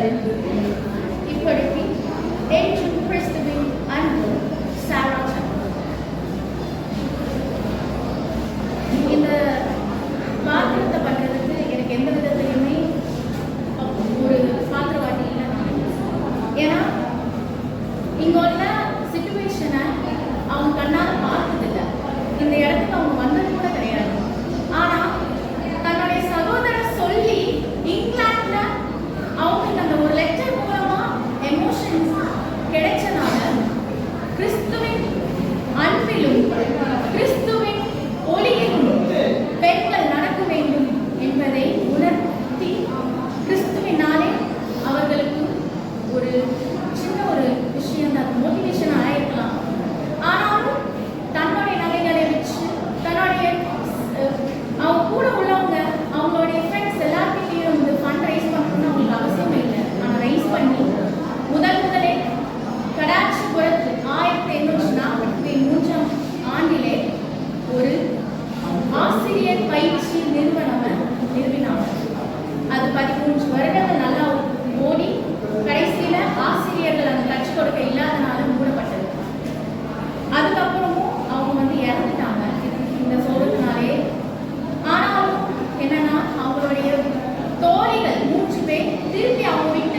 கலந்து இப்படிக்கு டென்ஷன் கிறிஸ்துவின் அன்பு பாத்திரத்தை பண்ணுறதுக்கு எனக்கு எந்த விதத்துலையுமே ஒரு பாத்திரவாதி இல்லை ஏன்னா இங்கே உள்ள சுச்சுவேஷனை அவங்க கண்ணால் பார்த்ததில்லை. இந்த இடத்துக்கு அவங்க வந்தது கூட கிடையாது. ஆனால் 네. திருப்பி அவங்க